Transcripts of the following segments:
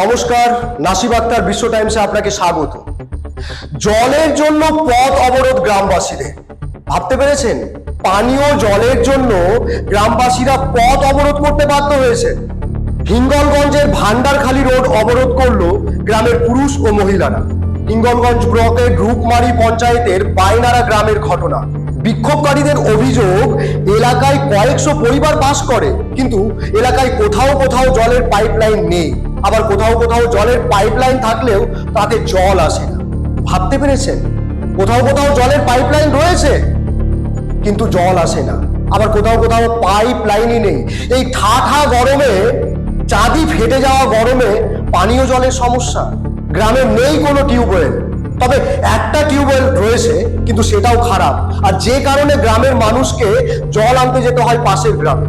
নমস্কার, নাসিব আক্তার, বিশ্ব টাইমসে আপনাকে স্বাগত। জলের জন্য পথ অবরোধ গ্রামবাসীদের। ভাবতে পেরেছেন? পানীয় জলের জন্য গ্রামবাসীরা পথ অবরোধ করতে বাধ্য হয়েছে। হিঙ্গলগঞ্জের ভান্ডারখালী রোড অবরোধ করল গ্রামের পুরুষ ও মহিলারা। হিঙ্গলগঞ্জ ব্লকের রূপমারি পঞ্চায়েতের বাইনারা গ্রামের ঘটনা। বিক্ষোভকারীদের অভিযোগ, এলাকায় কয়েকশো পরিবার বাস করে, কিন্তু এলাকায় কোথাও কোথাও জলের পাইপলাইন নেই। আবার কোথাও কোথাও জলের পাইপলাইন থাকলেও তাতে জল আসে না। ভাবতে পেরেছেন? কোথাও কোথাও জলের পাইপলাইন রয়েছে, কিন্তু জল আসে না। আবার কোথাও কোথাও পাইপ লাইনই নেই। এই ঠা ঠা গরমে, চাঁদি ফেটে যাওয়া গরমে পানীয় জলের সমস্যা। গ্রামে নেই কোনো টিউবওয়েল। তবে একটা টিউবওয়েল রয়েছে, কিন্তু সেটাও খারাপ। আর যে কারণে গ্রামের মানুষকে জল আনতে যেতে হয় পাশের গ্রামে।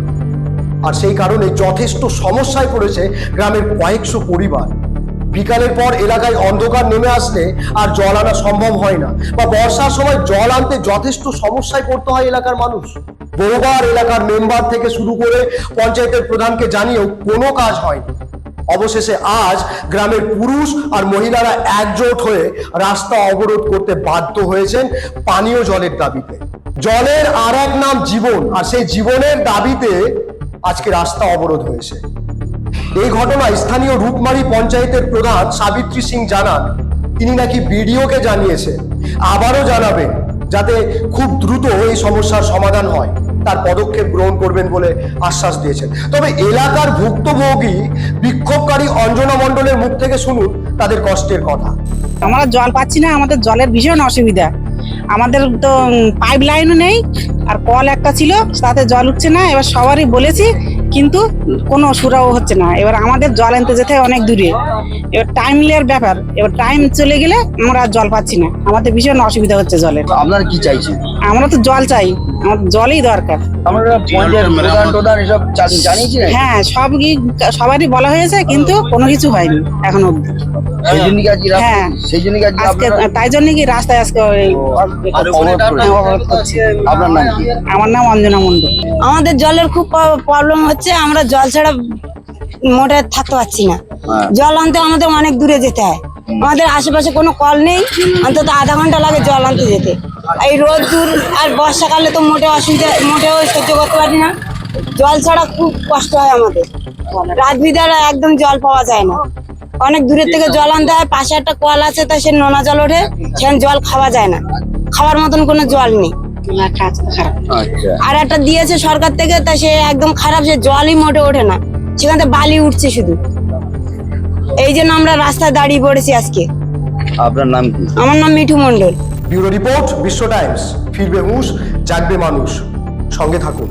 আর সেই কারণে যথেষ্ট সমস্যায় পড়েছে গ্রামের কয়েকশো পরিবার। বিকালের পর এলাকায় অন্ধকার নেমে আসলে আর জল আনা সম্ভব হয় না বা বর্ষার সময় জল আনতে যথেষ্ট সমস্যায় পড়তে হয় এলাকার মানুষ। বহুবার এলাকার মেম্বার থেকে শুরু করে পঞ্চায়েতের প্রধানকে জানিয়েও কোনো কাজ হয়নি। অবশেষে আজ গ্রামের পুরুষ আর মহিলারা একজোট হয়ে রাস্তা অবরোধ করতে বাধ্য হয়েছেন পানীয় জলের দাবিতে। জলের আর এক নাম জীবন, আর সেই জীবনের দাবিতে আজকে রাস্তা অবরোধ হয়েছে। এই ঘটনায় স্থানীয় রূপমারি পঞ্চায়েতের প্রধান সাবিত্রী সিং জানান, তিনি নাকি বিডিওকে জানিয়েছেন আবারও জানাবেন যাতে খুব দ্রুত এই সমস্যার সমাধান হয়। তার পদক্ষেপ গ্রহণ করবেন বলে আশ্বাস দিয়েছেন। তবে এলাকার ভুক্তভোগী, বিক্ষোভকারী অঞ্জনা মণ্ডলের মুখ থেকে শুনুন তাদের কষ্টের কথা। আমরা জল পাচ্ছি না, আমাদের জলের ভীষণ অসুবিধা। আমাদের তো পাইপ লাইনও নেই আর কল একটা ছিল তাতে জল উঠছে না এবার সবারই বলেছি কিন্তু কোনো সুরাও হচ্ছে না। এবার আমাদের জল আনতে যেতে হয় অনেক দূরে। এবার টাইম টাইমলের ব্যাপার। এবার টাইম চলে গেলে আমরা আর জল পাচ্ছি না। আমাদের ভীষণ অসুবিধা হচ্ছে জলের। আপনারা কি চাইছেন? আমরা তো জল চাই। আমাদের জলই দরকার। আমরা হ্যাঁ সব সবারই বলা হয়েছে কিন্তু কোনো কিছু হয়নি এখন অব্দি সেই জন্য কি আজকে হ্যাঁ। তাই জন্য কি রাস্তায় আজকে আপনার নাম? আমার নাম অঞ্জনা মন্ডল আমাদের জলের খুব প্রবলেম হচ্ছে আমরা জল ছাড়া মোটে থাকতে পারছি না। হ্যাঁ। জল আনতে আমাদের অনেক দূরে যেতে হয়। আমাদের আশেপাশে কোনো কল নেই অন্তত আধা ঘণ্টা লাগে জল আনতে যেতে। এই রোদ দূর আর বর্ষাকালে তো মোটে অসুবিধা মোটেও সহ্য করতে পারি না। জল ছাড়া খুব কষ্ট হয় আমাদের। রাত বিদারা একদম জল পাওয়া যায় না। অনেক দূরের থেকে জল আনতে হয় পাশে একটা কল আছে তা সে নোনা জল ওঠে সেখানে জল খাওয়া যায় না। খাওয়ার মতন কোনো জল নেই। আর একটা দিয়েছে সরকার থেকে তা সে একদম খারাপ সে জলই মোটে ওঠে না। সেখানে থেকে বালি উঠছে শুধু। এই জন্য আমরা রাস্তায় দাঁড়িয়ে পড়েছি আজকে। আপনার নাম কি? আমার নাম Mithu Mondal bureau report Biswa Times. ফিরবে হুঁশ জাগবে মানুষ। সঙ্গে থাকুন।